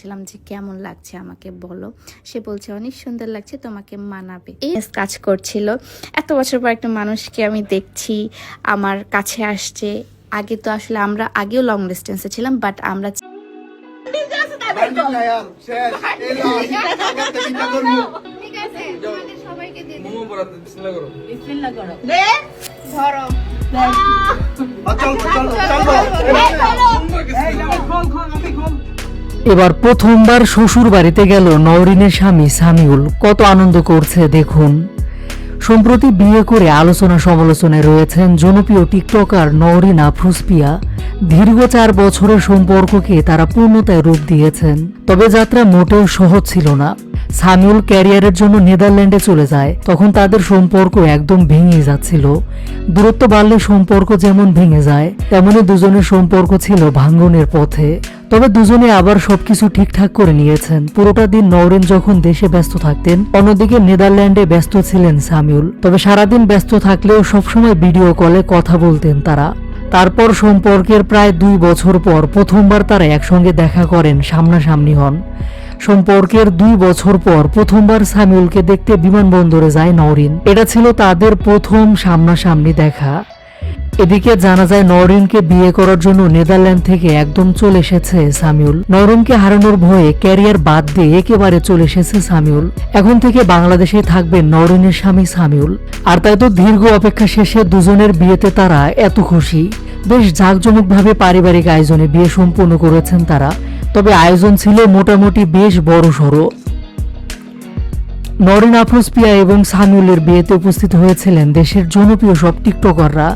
বলছিলাম যে কেমন লাগছে আমাকে বলো। সে বলছে অনেক সুন্দর লাগছে তোমাকে মানাবে। এই কাজ করছিল। এত বছর পর একটা মানুষকে আমি দেখছি আমার কাছে আসছে। আগে তো আসলে আমরা আগেও লং ডিস্টেন্সে ছিলাম বাট আমরা বান্ডিল এবার প্রথমবার শ্বশুর বাড়িতে গেল নওরিনের স্বামী সামিউল। কত আনন্দ করছে, দেখুন। সম্প্রতি বিয়ে করে আলোচনা সমালোচনায় রয়েছেন জনপ্রিয় টিকটকার নওরিন আফরুসপিয়া দীর্ঘ চার বছরের সম্পর্ককে তারা পূর্ণতায় রূপ দিয়েছেন। তবে যাত্রা মোটেও সহজ ছিল না। সামিউল ক্যারিয়ারের জন্য নেদারল্যান্ডে চলে যায়। তখন তাদের সম্পর্ক একদম ভেঙে যাচ্ছিল। দূরত্ব বাড়লে সম্পর্ক যেমন ভেঙে যায়, তেমনি দুজনের সম্পর্ক ছিল ভাঙ্গনের পথে। তবে দুজনে আবার সবকিছু ঠিকঠাক করে নিয়েছেন। পুরোটা দিন নওরেন যখন দেশে ব্যস্ত থাকতেন, অন্যদিকে নেদারল্যান্ডে ব্যস্ত ছিলেন সামিউল। তবে সারাদিন ব্যস্ত থাকলেও সবসময় ভিডিও কলে কথা বলতেন তারা। তারপর সম্পর্কের প্রায় দুই বছর পর প্রথমবার তারা একসঙ্গে দেখা করেন সামনাসামনি হন। সম্পর্কের দুই বছর পর প্রথমবার সামিউলকে দেখতে বিমানবন্দরে যায় নওরিন। এটা ছিল তাদের প্রথম সামনাসামনি দেখা। এদিকে জানা যায়, নরিনকে বিয়ে করার জন্য নেদারল্যান্ড থেকে একদম চলে এসেছে সামিউল। নরিনকে হারানোর ভয়ে ক্যারিয়ার বাদ দিয়ে একেবারে চলে এসেছে সামিউল। এখন থেকে বাংলাদেশে থাকবে নরিনের স্বামী সামিউল। আর তাই তো দীর্ঘ অপেক্ষা শেষে দুজনের বিয়েতে তারা এত খুশি। বেশ জাঁকজমকভাবে পারিবারিক আয়োজনে বিয়ে সম্পন্ন করেছেন তারা। তবে আয়োজন ছিল মোটামুটি বেশ বড় সড়ো নরিন আফরোজ পিয়া এবং সামিউলের বিয়েতে উপস্থিত হয়েছিলেন দেশের জনপ্রিয় সব টিকটকাররা।